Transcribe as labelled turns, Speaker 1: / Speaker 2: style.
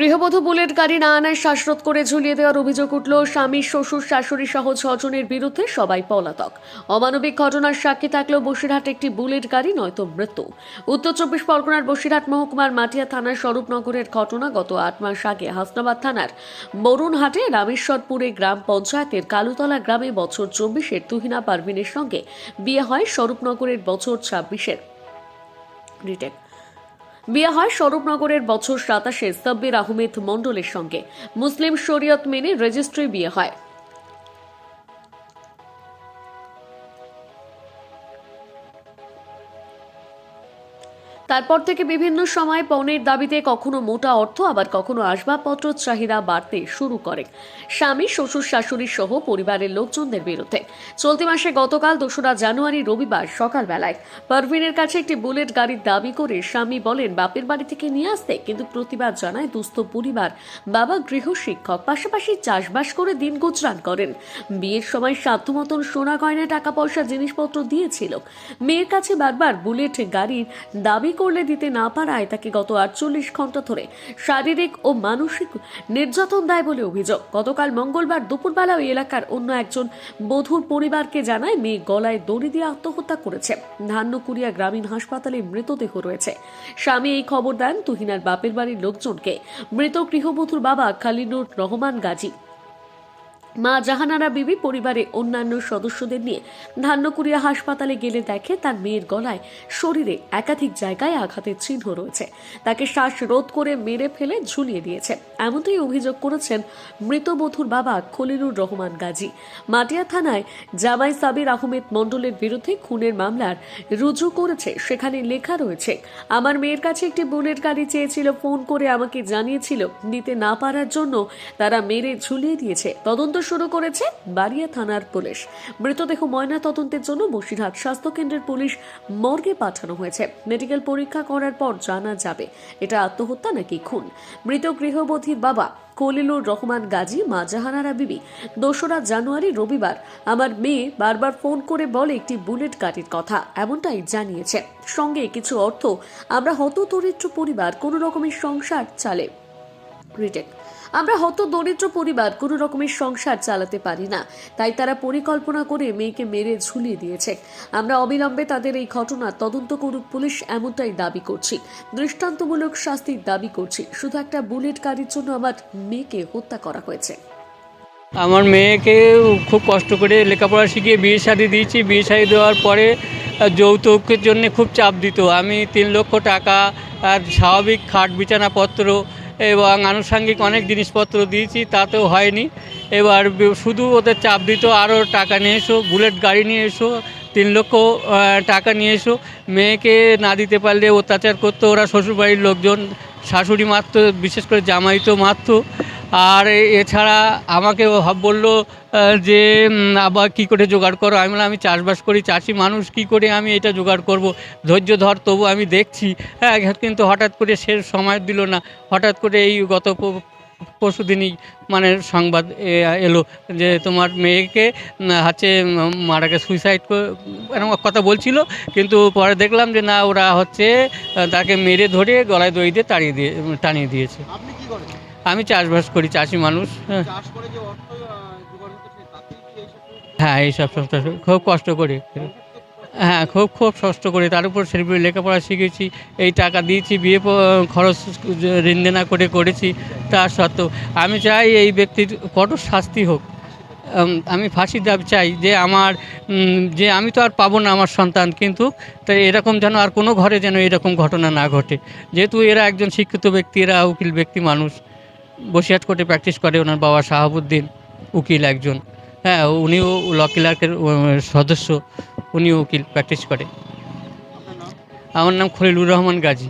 Speaker 1: গৃহবধূ বুলেট গাড়ি না আনায় শ্বাসরোধ করে ঝুলিয়ে দেওয়ার অভিযোগ উঠল স্বামী, শ্বশুর, শাশুড়ি সহ ছজনের বিরুদ্ধে সবাই পলাতক। অমানবিক ঘটনার সাক্ষী থাকলেও বসিরহাট একটি বুলেট গাড়ি, নয়তো মৃত্যু। উত্তর চব্বিশ পরগনার বসিরহাট মহকুমার মাটিয়া থানার স্বরূপনগরের ঘটনা গত আট মাস আগে হাসনাবাদ থানার বরুণহাটে রামেশ্বরপুরে গ্রাম পঞ্চায়েতের কালুতলা গ্রামে বছর চব্বিশের তুহিনা পারভিনের সঙ্গে বিয়ে হয় স্বরূপনগরের বছর ছাব্বিশের। রিটেক। বিয়ে হয় স্বরূপনগরের বছর সাতাশে সাব্বির আহমেদ মণ্ডলের সঙ্গে। মুসলিম শরীয়ত মেনে রেজিস্ট্রি বিয়ে হয়। তারপর থেকে বিভিন্ন সময় পণের দাবিতে কখনো মোটা অর্থ, আবার কখনো আসবাবপত্র চাহিদা বাড়তে শুরু করে। স্বামী, শ্বশুর, শাশুড়ি সহ পরিবারের লোকজনদের বিরুদ্ধে। চলতি মাসে গতকাল দোসরা জানুয়ারি রবিবার সকালবেলায় পারভিনের কাছে একটি বুলেট গাড়ির দাবি করে স্বামী বলেন, বাপের বাড়ি থেকে নিয়ে আসতে কিন্তু প্রতিবাদ জানায় দুস্থ পরিবার। বাবা গৃহ শিক্ষক পাশাপাশি চাষবাস করে দিন গুজরান করেন। বিয়ের সময় সাধ্যমতন সোনা গয়না, টাকা পয়সা, জিনিসপত্র দিয়েছিল। মেয়ের কাছে বারবার বুলেট গাড়ির দাবি করলে দিতে না পারায় তাকে গত আটচল্লিশ ঘণ্টা ধরে শারীরিক ও মানসিক নির্যাতন দেয় বলে অভিযোগ। গতকাল মঙ্গলবার দুপুরবেলা ওই এলাকার অন্য একজন বধূর পরিবারকে জানায়, মেয়ে গলায় দড়ি দিয়ে আত্মহত্যা করেছে। ধান্যকুড়িয়া গ্রামীণ হাসপাতালে মৃতদেহ রয়েছে। স্বামী এই খবর দেন তুহিনার বাপের বাড়ির লোকজনকে। মৃত গৃহবধূর বাবা খালিনুর রহমান গাজী। মা জাহানারা বিবি পরিবারের অন্যান্য সদস্যদের নিয়ে ধান্যকুড়িয়া হাসপাতালে গেলে দেখে তার মেয়ের গলায় শরীরে একাধিক জায়গায় আঘাতের চিহ্ন রয়েছে। তাকে শ্বাস রোধ করে মেরে ফেলে ঝুলিয়ে দিয়েছে। এমনটাই অভিযোগ করেছেন মৃতবধূর বাবা খলিলুর রহমান গাজী। মাটিয়া থানায় জামাই সাবির আহমেদ মণ্ডলের বিরুদ্ধে খুনের মামলার রুজু করেছে। সেখানে লেখা রয়েছে, আমার মেয়ের কাছে একটি বুলেট গাড়ি চেয়েছিল, ফোন করে আমাকে জানিয়েছিল দিতে না পারার জন্য তারা মেরে ঝুলিয়ে দিয়েছে। তদন্ত শুরু করেছে বাড়িয়া থানার পুলিশ। মৃতদেহ ময়না তদন্তের জন্য বসিরহাট স্বাস্থ্য কেন্দ্রের পুলিশ মর্গে পাঠানো হয়েছে। মেডিকেল পরীক্ষা করার পর জানা যাবে, এটা আত্মহত্যা নাকি খুন? মৃত গৃহবধূর বাবা কলিলুর রহমান গাজী, মা জাহানারা বিবি, দোসরা জানুয়ারি রবিবার আমার মেয়ে বারবার ফোন করে বলে একটি বুলেট গাড়ির কথা, এমনটাই জানিয়েছে। সঙ্গে কিছু অর্থ, আমরা হতদরিদ্র পরিবার, কোনো রকমের সংসার চালে রিটেক আমরা হত দরিদ্র পরিবার, কোনো রকমের সংসার চালাতে পারি না। তাই তারা পরিকল্পনা করে মেয়েকে মেরে ঝুলিয়ে দিয়েছে। আমরা অবিলম্বে তাদের এই ঘটনার তদন্ত করুক পুলিশ এমনটাই দাবি করছি। দৃষ্টান্তমূলক শাস্তির দাবি করছি। শুধু একটা বুলেট গাড়ির জন্য আমার মেয়েকে হত্যা করা হয়েছে।
Speaker 2: আমার মেয়েকে খুব কষ্ট করে লেখাপড়া শিখিয়ে বিয়ে শাদি দিয়েছি। বিয়ে শাদি দেওয়ার পরে যৌতুকের জন্য খুব চাপ দিত। আমি তিন লক্ষ টাকা আর স্বাভাবিক খাট বিছানাপত্র এবং আনুষাঙ্গিক অনেক জিনিসপত্র দিয়েছি, তাতেও হয়নি। এবার শুধু ওদের চাপ দিত, আরও টাকা নিয়ে এসো, বুলেট গাড়ি নিয়ে এসো, তিন লক্ষ টাকা নিয়ে এসো। মেয়েকে না দিতে পারলে অত্যাচার করতো ওরা শ্বশুরবাড়ির লোকজন, শাশুড়ি মারতো, বিশেষ করে জামাই তো মারতো। আর এছাড়া আমাকে বলল যে আবার কি করে জোগাড় করো? আমি বললাম আমি চাষবাস করি চাষি মানুষ কি করে আমি এটা জোগাড় করব? ধৈর্য ধর তবু আমি দেখছি। হ্যাঁ কিন্তু হঠাৎ করে সে সময় দিল না। হঠাৎ করে এই গত প- পরশু দিনই মানে সংবাদ এলো যে তোমার মেয়েকে হচ্ছে উম, মারা গেছে সুইসাইড এরকম কথা বলছিল। কিন্তু পরে দেখলাম যে না ওরা হচ্ছে তাকে মেরে ধরে গলায় দই দিয়ে তাড়িয়ে দিয়ে টানিয়ে দিয়েছে। আমি চাষবাস করি চাষি মানুষ। হ্যাঁ। হ্যাঁ এইসব সব সব- খুব কষ্ট করে। হ্যাঁ খুব খুব কষ্ট করে। তার উপর সেরকম লেখাপড়া শিখেছি, এই টাকা দিয়েছি, বিয়ে খরচ ঋণ দেনা করে করেছি তা সত্ত্বেও। আমি চাই এই ব্যক্তির কঠোর শাস্তি হোক। আমি ফাঁসির দাবি চাই যে আমার যে আমি তো আর পাবো না আমার সন্তান, কিন্তু তাই এরকম যেন আর কোনো ঘরে যেন এরকম ঘটনা না ঘটে। যেহেতু এরা একজন শিক্ষিত ব্যক্তি, এরা উকিল ব্যক্তি মানুষ। বসিরহাট কোর্টে প্র্যাকটিস করে ওনার বাবা শাহাবুদ্দিন, উকিল একজন। হ্যাঁ উনিও ল ক্লার্কের সদস্য উনি উকিল প্র্যাকটিস করে। আমার নাম খলিলুর রহমান গাজী।